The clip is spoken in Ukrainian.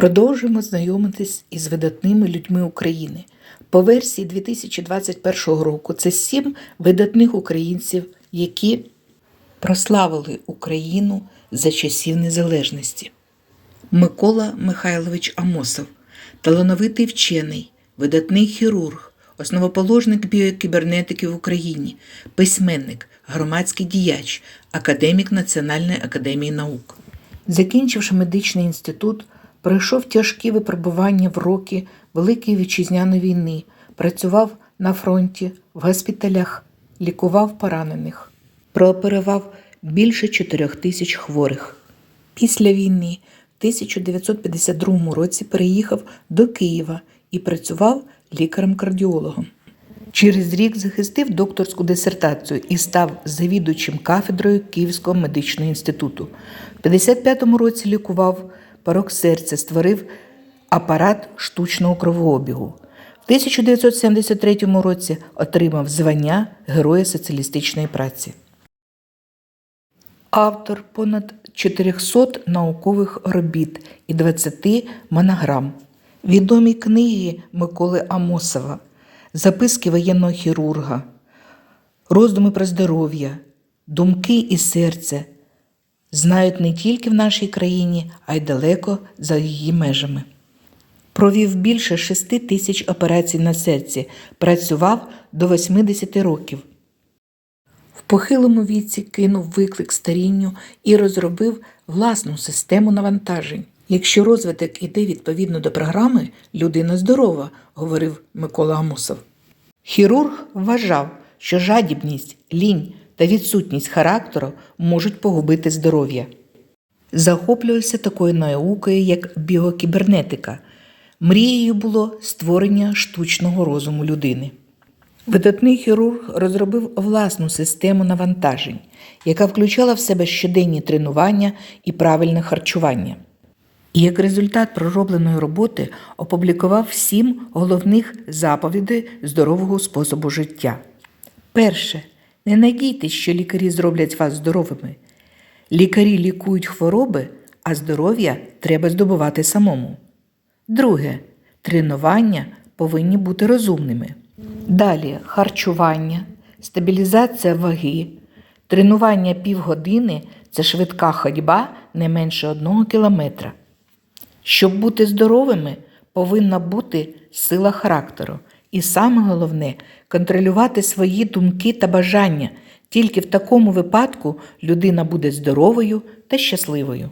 Продовжуємо знайомитись із видатними людьми України. По версії 2021 року це сім видатних українців, які прославили Україну за часів незалежності. Микола Михайлович Амосов, талановитий вчений, видатний хірург, основоположник біокібернетики в Україні, письменник, громадський діяч, академік Національної академії наук. Закінчивши медичний інститут, пройшов тяжкі випробування в роки Великої вітчизняної війни, працював на фронті, в госпіталях, лікував поранених, прооперував більше чотирьох тисяч хворих. Після війни в 1952 році переїхав до Києва і працював лікарем-кардіологом. Через рік захистив докторську дисертацію і став завідувачем кафедрою Київського медичного інституту. В 55-му році лікував порок серця, створив апарат штучного кровообігу. В 1973 році отримав звання Героя соціалістичної праці. Автор понад 400 наукових робіт і 20 монограм. Відомі книги Миколи Амосова, записки воєнного хірурга, роздуми про здоров'я, думки і серце знають не тільки в нашій країні, а й далеко за її межами. Провів більше 6 тисяч операцій на серці, працював до 80 років. В похилому віці кинув виклик старінню і розробив власну систему навантажень. Якщо розвиток іде відповідно до програми, людина здорова, говорив Микола Амосов. Хірург вважав, що жадібність, лінь та відсутність характеру можуть погубити здоров'я. Захоплювався такою наукою, як біокібернетика. Мрією було створення штучного розуму людини. Видатний хірург розробив власну систему навантажень, яка включала в себе щоденні тренування і правильне харчування. І як результат проробленої роботи опублікував сім головних заповідей здорового способу життя. Перше. Не надійтесь, що лікарі зроблять вас здоровими. Лікарі лікують хвороби, а здоров'я треба здобувати самому. Друге. Тренування повинні бути розумними. Далі харчування, стабілізація ваги, тренування півгодини це швидка ходьба не менше одного кілометра. Щоб бути здоровими, повинна бути сила характеру. І саме головне контролювати свої думки та бажання. Тільки в такому випадку людина буде здоровою та щасливою.